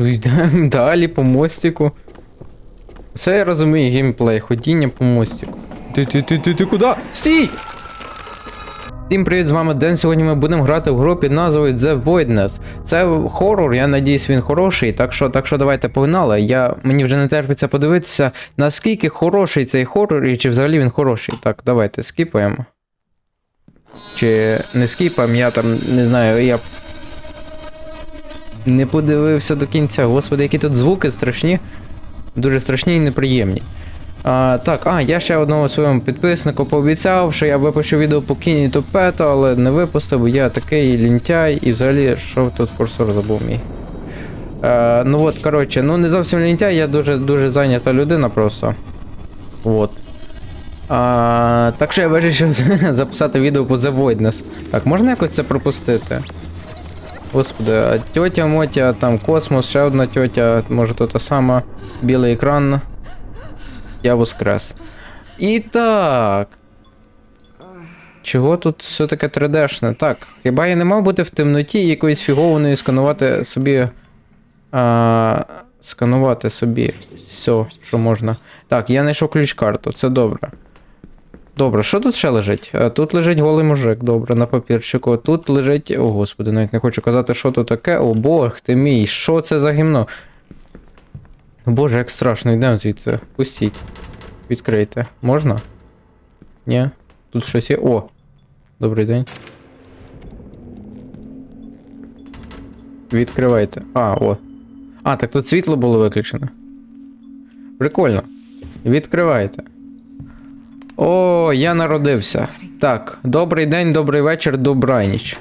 Ну, Йдемо далі по мостику. Це я розумію геймплей, ходіння по мостику. Ти ти ти ти ти куди? Стій! Всім привіт, з вами Ден. Сьогодні ми будемо грати в гру під назвою The Voidness. Це хорор, я надіюсь, він хороший, так що, так що давайте погнали. Я, мені вже не терпиться подивитися, наскільки хороший цей хорор і чи взагалі він хороший. Так, давайте скіпаємо. Чи не скіпаємо, я там не знаю, я не подивився до кінця. Господи, які тут звуки страшні. Дуже страшні і неприємні. А, так, а, я ще одному своєму підписнику пообіцяв, що я випущу відео по Кіні Топето, але не випустив, бо я такий лінтяй і взагалі, що тут курсор забув мій. Е, ну от, коротше, ну не зовсім лінтяй, я дуже дуже зайнята людина просто. От. А, так що я вирішив записати відео по The Voidness. Так, можна якось це пропустити? Господи, а тьотя Мотя, там космос, ще одна тьотя, може то та сама, білий екран. Я воскрес. І так. Чого тут все таке 3D-шне? Так, хіба я не мав бути в темноті і якоюсь фігованою сканувати собі. А, сканувати собі все, що можна. Так, я знайшов ключ-карту, це добре. Добре, що тут ще лежить? Тут лежить голий мужик, добре, на папірчику. Тут лежить. О, господи, навіть не хочу казати, що тут таке. О, бог ти мій, що це за гімно? Ну боже, як страшно, йдемо звідси. Пустіть. Відкрийте. Можна? Ні. Тут щось є. О! Добрий день. Відкривайте. А, о. А, так тут світло було виключено. Прикольно. Відкривайте. О, я народився. Так, добрий день, добрий вечір, добра ніч.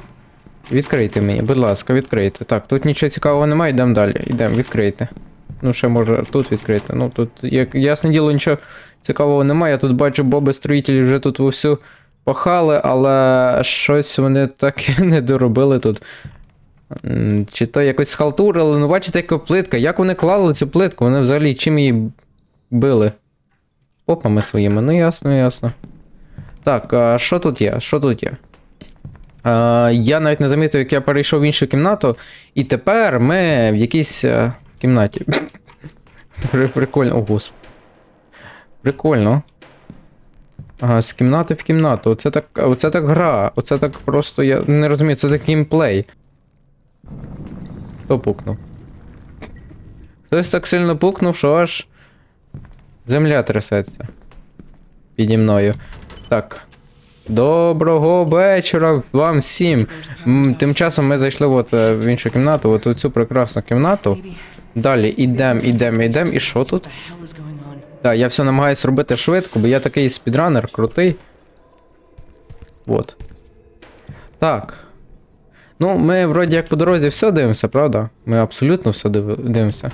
Відкрийте мені, будь ласка, відкрийте. Так, тут нічого цікавого немає, йдемо далі. Йдемо, відкрийте. Ну, ще може тут відкрити. Ну тут, як ясне діло, нічого цікавого немає. Я тут бачу, боби строїтелі вже тут вовсю пахали, але щось вони так і не доробили тут. Чи то якось схалтурили, ну бачите, яка плитка. Як вони клали цю плитку? Вони взагалі чим її били? Попами своїми, ну ясно, ясно. Так, а що тут є? Що тут є? А, я навіть не замітив, як я перейшов в іншу кімнату, і тепер ми в якійсь е, кімнаті. Прикольно. О, господи. Прикольно. Ага, з кімнати в кімнату. Оце так, оце так гра. Оце так просто. Я не розумію, це так геймплей. Хто пукнув? Хтось так сильно пукнув, що аж. Земля трясеться. Піді мною. Так. Доброго вечора вам всім. Тим часом ми зайшли от е, в іншу кімнату, от у цю прекрасну кімнату. Далі ідем, ідем, ідем. І що тут? Так, я все намагаюсь робити швидко, бо я такий спідранер крутий. Вот. Так. Ну, ми вроді як по дорозі все дивимося, правда? Ми абсолютно все див- дивимося.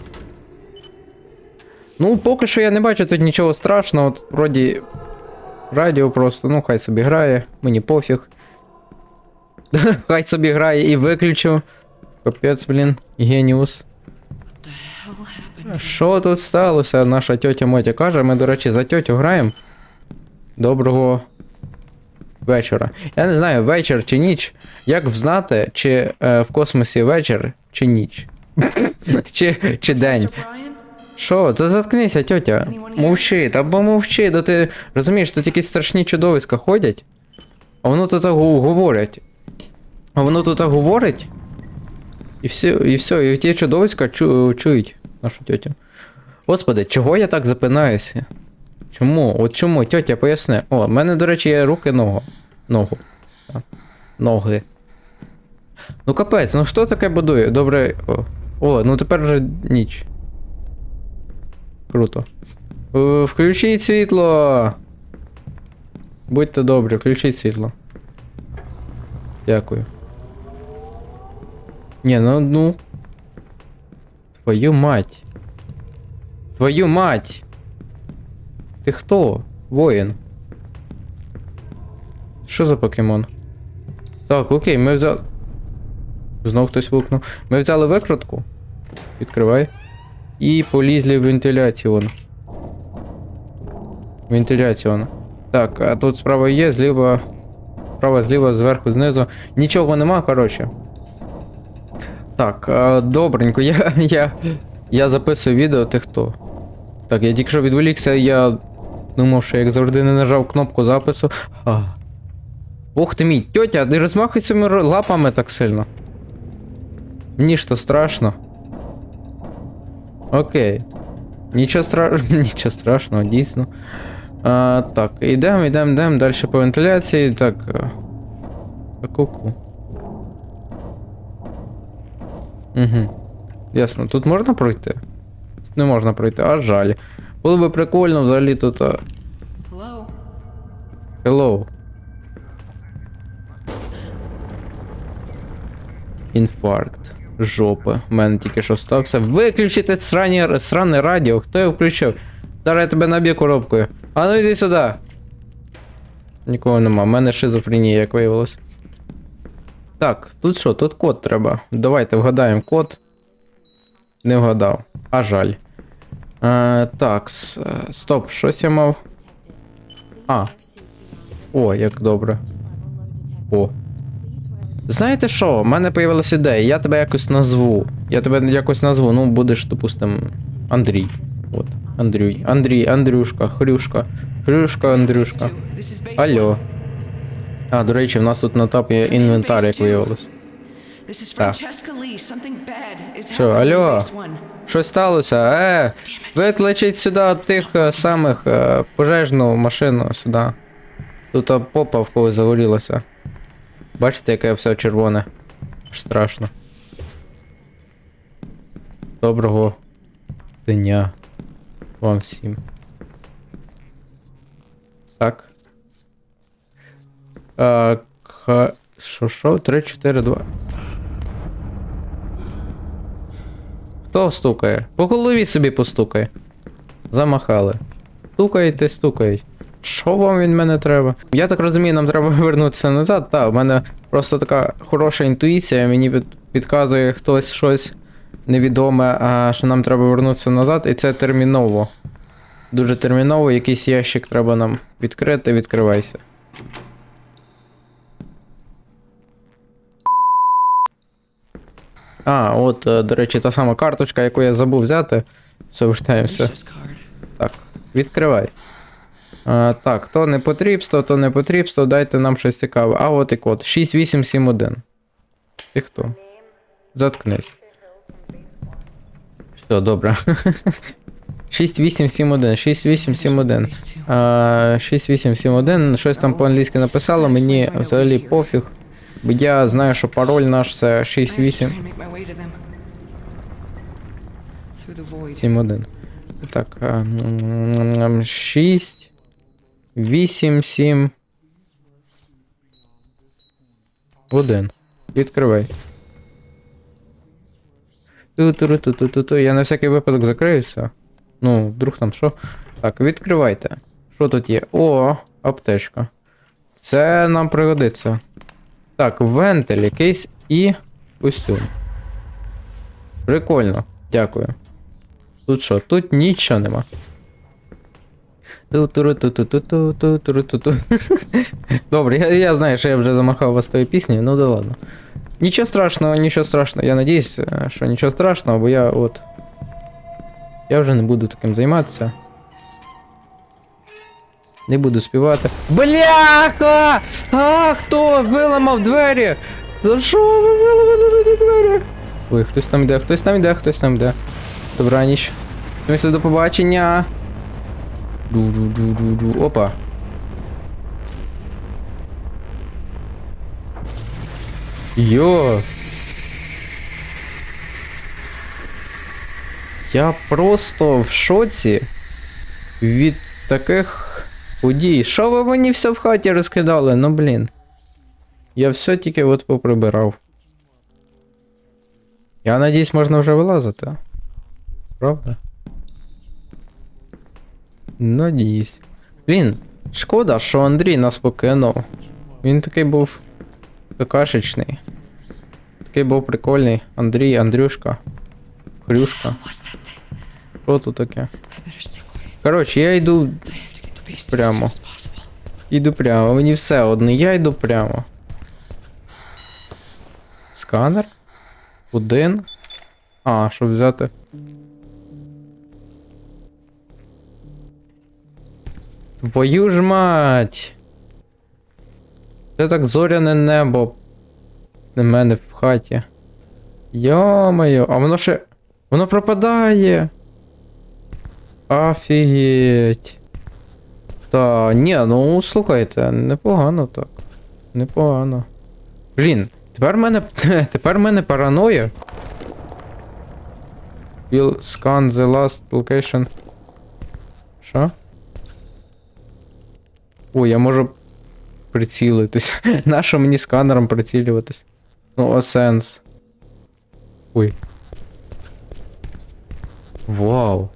Ну, поки що я не бачу тут нічого страшного. От, вроді. Радіо просто, ну хай собі грає, мені пофіг. хай собі грає і виключу. Капець, блін, геніус. Що тут сталося? Наша тьотя Мотя каже, ми, до речі, за тьотю граємо. Доброго вечора. Я не знаю, вечір чи ніч. Як взнати, чи е, в космосі вечір чи ніч? чи, чи день. Що, та заткнися, тьотя. Мовчи, та бо мовчи, да ти розумієш, тут якісь страшні чудовиська ходять, а воно тут говорять. А воно тут говорить. І все, і все, і ті чудовиська чу, чують нашу тьотю. Господи, чого я так запинаюся? Чому? От чому, тьотя, поясни. О, в мене, до речі, є руки ногу. Ногу. Ноги. Ну капець, ну хто таке будує? Добре. О, о ну тепер вже ніч. Круто. Е, Включіть світло. Будьте добрі, включіть світло. Дякую. Ні, ну ну. Твою мать. Твою мать. Ти хто? Воїн. Що за покемон? Так, окей, ми взяли. Знов хтось вукнув. Ми взяли викрутку. Відкривай. І полізли в вентиляціон. Вентиляціон. Так, а тут справа є, зліва. Справа, зліва, зверху, знизу. Нічого нема, коротше. Так, добренько, я, я, я записую відео, ти хто? Так, я тільки що відволікся, я думав, що як завжди не нажав кнопку запису. А. Ух ти мій, тьотя, ти розмахуй цими лапами так сильно. Мені ж то страшно. Окей. Нічого стра... Нічого страшного, дійсно. А, так, йдемо, йдемо, йдемо далі по вентиляції. Так. е, Ку-ку. Угу. Ясно, тут можна пройти? Тут не можна пройти, а жаль. Було би прикольно взагалі тут. а, Hello? Hello. Інфаркт. Жопа. У мене тільки що стався. Виключити срані, сране радіо. Хто його включив? Зараз я тебе наб'ю коробкою. А ну йди сюди. Нікого нема. У мене шизофренія, як виявилось. Так, тут що? Тут код треба. Давайте вгадаємо код. Не вгадав. А жаль. Е, так, е, стоп, щось я мав. А. О, як добре. О. Знаєте що? У мене появилася ідея, я тебе якось назву. Я тебе якось назву, ну будеш, допустим, Андрій. От, Андрій. Андрій, Андрюшка, Хрюшка. Хрюшка, Андрюшка. Алло. А, до речі, в нас тут на тапі є інвентар, як виявилось. Що, алло? Щось сталося? Е, викличіть сюди тих е, самих е, пожежну машину сюди. Тут попа в когось загорілася. Бачите, яке все червоне. Страшно. Доброго дня вам всім. Так. А, ка... Що, що? 3, 4, 2. Хто стукає? По голові собі постукає. Замахали. Стукаєте, стукають. Що вам від мене треба? Я так розумію, нам треба повернутися назад. Та, в мене просто така хороша інтуїція, мені підказує хтось щось невідоме, а що нам треба повернутися назад, і це терміново. Дуже терміново, якийсь ящик треба нам відкрити, відкривайся. А, от, е, до речі, та сама карточка, яку я забув взяти. Все, вертаємося. Так, відкривай. А, так, то не потрібство, то не потрібство, дайте нам щось цікаве. А от і код. 6871. Ти хто? Заткнись. Все, добре. 6871, 6871. Base two. А, 6871, щось там по-англійськи написало, мені взагалі пофіг. Бо я знаю, що пароль наш це I 68. try and make my way to them. Through the void. 7-1. Так. а, 6. 8, 7. 1. Відкривай. Ту-ту-ру-ту-ту-ту-ту. Я на всякий випадок закриюся. Ну, вдруг там що. Так, відкривайте. Що тут є? О, аптечка. Це нам пригодиться. Так, вентиль якийсь і костюм. Прикольно. Дякую. Тут що? Тут нічого нема. Добре, я, я знаю, що я вже замахав вас тою піснею, ну да ладно. Нічого страшного, нічого страшного. Я надіюсь, що нічого страшного, бо я от. Я вже не буду таким займатися. Не буду співати. Бляха! А, хто виламав двері? За що ви виламали двері? Ой, хтось там йде, хтось там йде, хтось там йде. Добраніч. Мисля, до побачення. Ду-ду-ду-ду-ду. Опа. Йо. Я просто в шоці від таких подій. Що ви мені все в хаті розкидали? Ну блін. Я все тільки от поприбирав. Я надіюсь, можна вже вилазити. Правда? Надіюсь. Блін, шкода, що Андрій нас покинув. Він такий був какашечний. Такий був прикольний. Андрій, Андрюшка. Хрюшка. Що тут таке? Коротше, я йду. Прямо. Йду прямо. Мені все одно, я йду прямо. Сканер? Один. А, щоб взяти. Твою ж мать! Це так зоряне небо. На мене в хаті. Йо-моє, а воно ще. Воно пропадає. Офігеть. Та, ні, ну слухайте, непогано так. Непогано. Блін, тепер в мене. Тепер в мене параноя. Will scan the last location. О, я можу прицілитись. Нащо мені сканером прицілюватись? Ну, а сенс. Ой. Вау.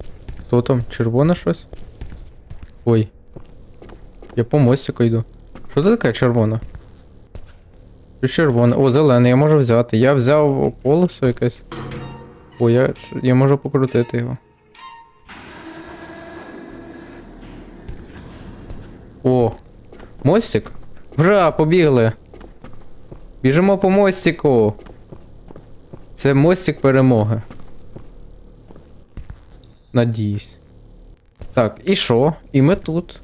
Хто там? Червоне щось? Ой. Я по мостику йду. Що це таке червоне? Що червоне? О, зелене, я можу взяти. Я взяв колесо якесь. О, я, я можу покрутити його. О, мостик? Бра, побігли. Біжимо по мостику. Це мостик перемоги. Надіюсь. Так, і що? І ми тут.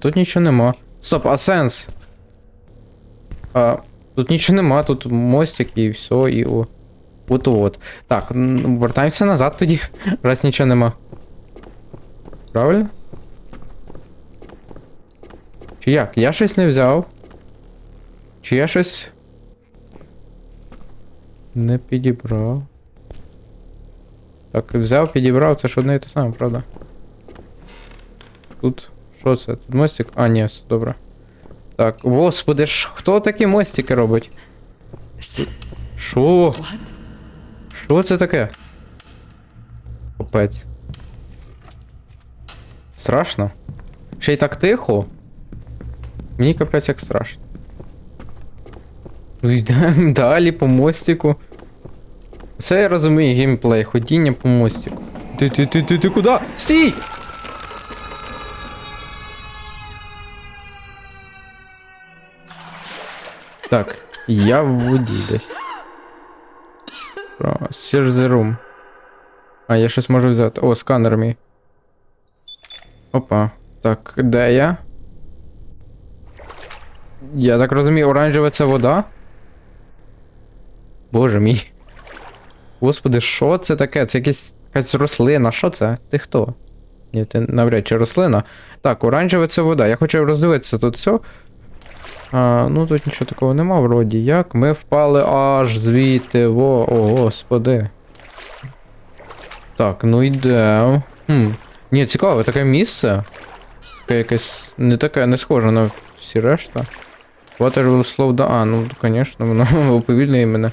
Тут нічого нема. Стоп, а сенс? А, тут нічого нема, тут мостик і все, і о. От от. Так, вертаємося назад тоді, раз нічого нема. Правильно? Чи як? Я щось не взяв. Чи я щось. Не підібрав. Так, взяв, підібрав, це ж одне і те саме, правда? Тут. Що це? Тут мостик? А, ні, все добре. Так, господи ж, хто такі мостики робить? Що? Що це таке? Капець. Страшно? Ще й так тихо. Мені капець як страшно. Ну йдемо далі по мостику. Це я розумію геймплей, ходіння по мостику. Ти ти ти ти ти куди? Стій! Так, я в воді десь. Search the room. А, я щось можу взяти. О, сканер мій. Опа. Так, де я? Я так розумію, оранжева це вода? Боже мій. Господи, що це таке? Це якась якась рослина. Що це? Ти хто? Ні, ти навряд чи рослина. Так, оранжеве це вода. Я хочу роздивитися тут все. А, ну тут нічого такого нема, вроді як. Ми впали аж звідти. Во, о, господи. Так, ну йдемо. Хм. Ні, цікаве, таке місце. Таке якесь. Не таке, не схоже на всі решта. Water will slow down. А, ну, звісно, воно уповільнює мене.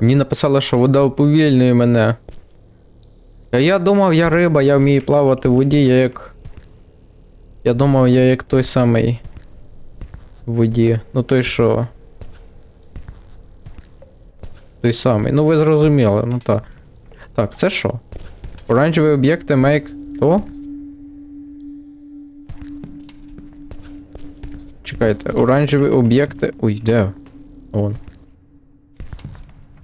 Мені написали, що вода уповільнює мене. А я думав, я риба, я вмію плавати в воді, я як. Я думав, я як той самий. В воді. Ну той що. Той самий. Ну ви зрозуміли, ну так. Так, це що? Оранжеві об'єкти make то? Чекайте, оранжеві об'єкти. Ой, де? Вон.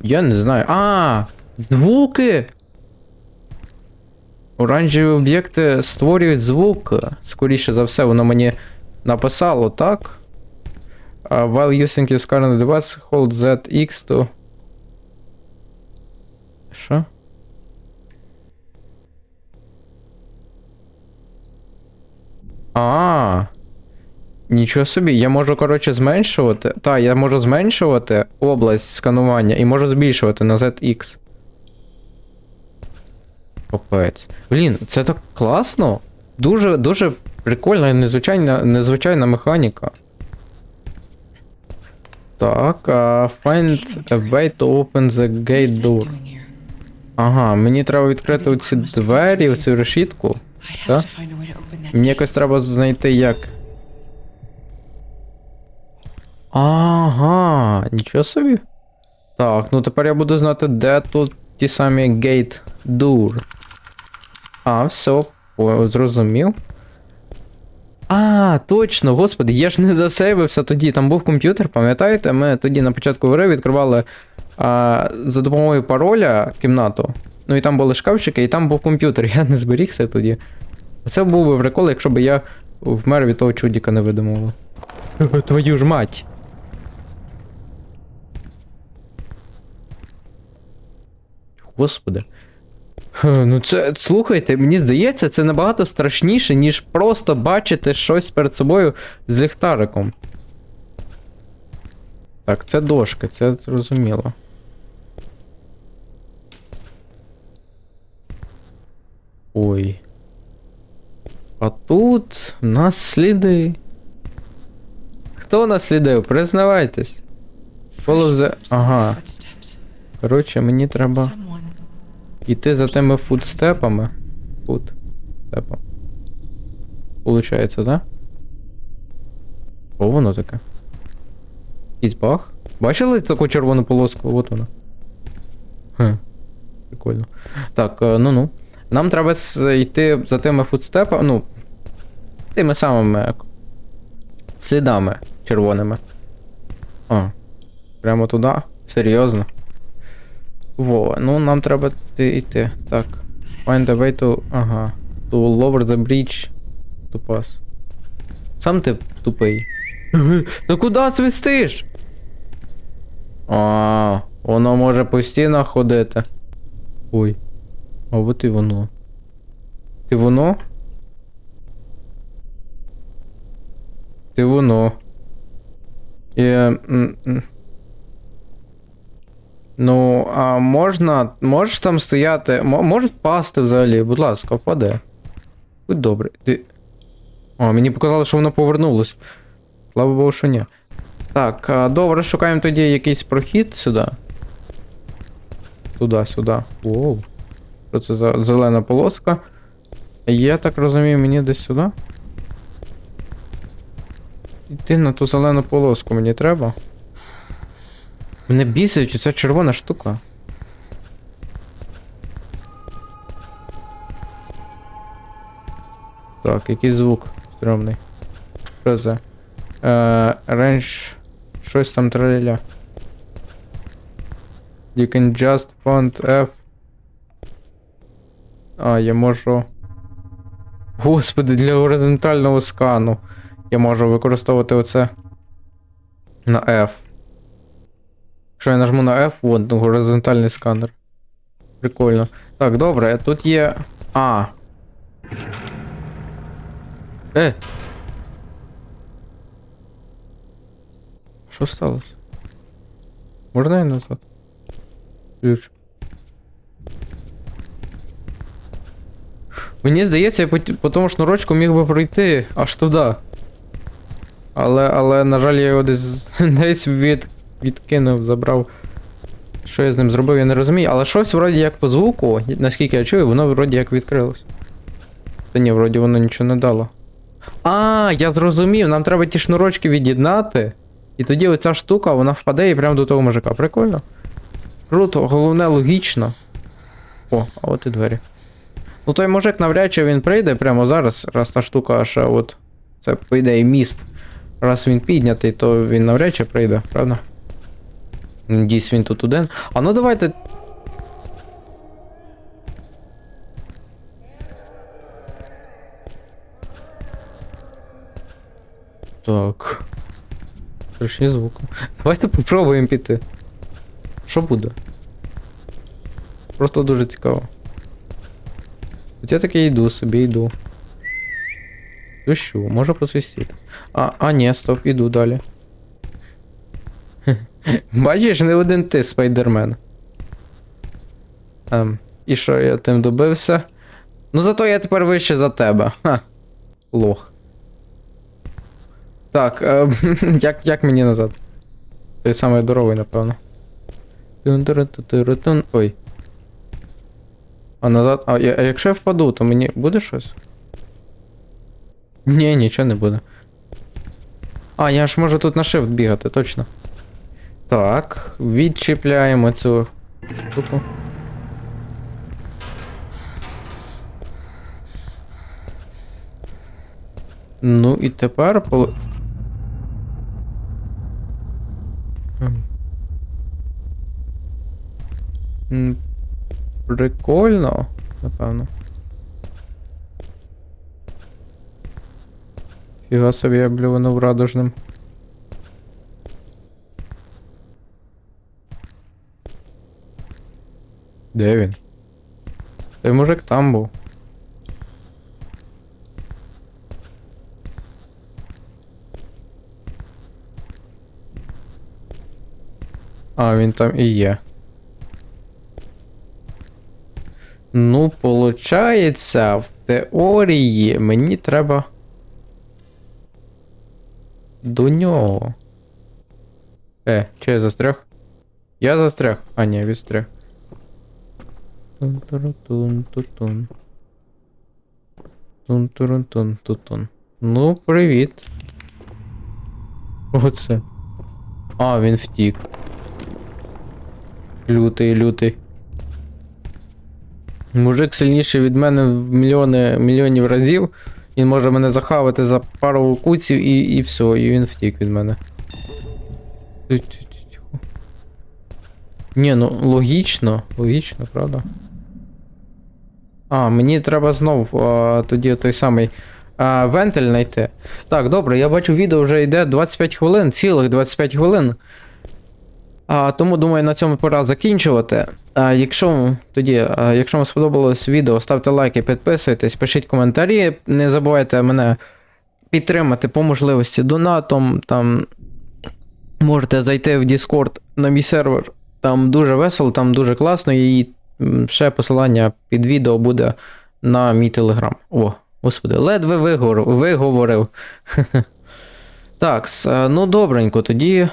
Я не знаю. А! Звуки! Оранжеві об'єкти створюють звук. Скоріше за все, воно мені написало, так? Uh, while using your current device, hold ZX to. Що? А. Нічого собі, я можу, коротше, зменшувати. Та, я можу зменшувати область сканування і можу збільшувати на ZX. Капець. Блін, це так класно. Дуже, дуже прикольна і незвичайна, незвичайна механіка. Так, а find a way to open the gate door. Ага, мені треба відкрити оці двері, оцю решітку. Мені якось треба знайти як. Ага, нічого собі. Так, ну тепер я буду знати, де тут ті самі gate door. А, все, зрозумів. А, точно, господи, я ж не засейвився тоді. Там був комп'ютер, пам'ятаєте? Ми тоді на початку гри відкривали а, за допомогою пароля кімнату. Ну і там були шкафчики, і там був комп'ютер. Я не зберігся тоді. Це був би прикол, якщо б я вмер від того чудіка невидимого. Твою ж мать. Господи. Ну це, слухайте, мені здається, це набагато страшніше, ніж просто бачити щось перед собою з ліхтариком. Так, це дошки, це зрозуміло. Ой. А тут в нас сліди. Хто нас слідив? Признавайтесь. The... Ага. Коротше, мені треба Йти за тими фудстепами. Фудстепом. Получається, да? О, воно таке. Якийсь баг. Бачили таку червону полоску? От вона. Хм. Прикольно. Так, е, ну-ну. Нам треба йти за тими фудстепами, ну. Тими самими слідами червоними. А. Прямо туди? Серйозно? Во, ну нам треба йти. Так. Find a way to. Ага. To lower the bridge. To pass. Сам ти тупий. Та куди свистиш? А, воно може по стінах ходити. Ой. А от і воно. Ти воно? Ти воно. І. Ну, а можна. Можеш там стояти. мо- Можеш впасти взагалі, будь ласка, впаде. Будь добрий. Ти. О, мені показало, що воно повернулось. Слава Богу, що ні. Так, добре, шукаємо тоді якийсь прохід сюди. Туди, сюди. Воу. Що це за зелена полоска? Я так розумію, мені десь сюди. Йти на ту зелену полоску мені треба. Мене бісить ця червона штука. Так, який звук стрьомний. Що це? Е, рейндж. Щось там траля. You can just font F. А, я можу. Господи, для горизонтального скану. Я можу використовувати оце. На F. Якщо я нажму на F, вон, ну, горизонтальний сканер. Прикольно. Так, добре, тут є. А. Е. Що сталося? Можна я назад? Ключ. Мені здається, я по, по тому шнурочку міг би пройти аж туди. Але, але, на жаль, я його десь, десь від, відкинув, забрав. Що я з ним зробив, я не розумію. Але щось вроді як по звуку, наскільки я чую, воно вроді як відкрилось. Та ні, вроді воно нічого не дало. А, я зрозумів, нам треба ті шнурочки від'єднати. І тоді оця штука, вона впаде і прямо до того мужика. Прикольно. Круто, головне логічно. О, а от і двері. Ну той мужик навряд чи він прийде прямо зараз, раз та штука а от. Це по ідеї міст. Раз він піднятий, то він навряд чи прийде, правда? Надіюсь, він тут один. А ну давайте. Так. Страшні звуки. Давайте попробуємо піти. Що буде? Просто дуже цікаво. От я таки йду собі, йду. Ну що, може просвістіти. А, а ні, стоп, іду далі. Бачиш, не один ти, спайдермен. Ем, і що я тим добився? Ну зато я тепер вище за тебе. Ха. Лох. Так, ем, як, як мені назад? Той самий дорогою, напевно. Ой. А назад. А, а якщо я впаду, то мені буде щось? Ні, нічого не буде. А, я ж можу тут на shift бігати, точно. Так, відчіпляємо цю штуку. Ну і тепер по. Ем. прикольно, напевно. Фіга собі я блюванув радужним. Де він? Той мужик там був. А, він там і є. Ну, получається, в теорії мені треба. До нього. Е, чи я застряг? Я застряг. А, ні, відстряг. Тун-туру-тун-ту-тун. Тун-туру-тун-ту-тун. Ну, привіт. Оце. А, він втік. Лютий, лютий. Мужик сильніший від мене в мільйони мільйонів разів. Він може мене захавати за пару куців і, і все, і він втік від мене. Ні, ну логічно, логічно, правда? А, мені треба знов а, тоді той самий а, вентиль знайти. Так, добре, я бачу, відео вже йде 25 хвилин, цілих 25 хвилин. А, тому думаю, на цьому пора закінчувати. А, якщо тоді, а, якщо вам сподобалось відео, ставте лайки, підписуйтесь, пишіть коментарі. Не забувайте мене підтримати по можливості донатом. Там можете зайти в Discord на мій сервер. Там дуже весело, там дуже класно, і ще посилання під відео буде на мій телеграм. О, господи, ледве виговорив. виговорив. Так, е, ну добренько, тоді.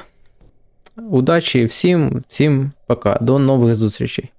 Удачі всім, всім пока. До нових зустрічей.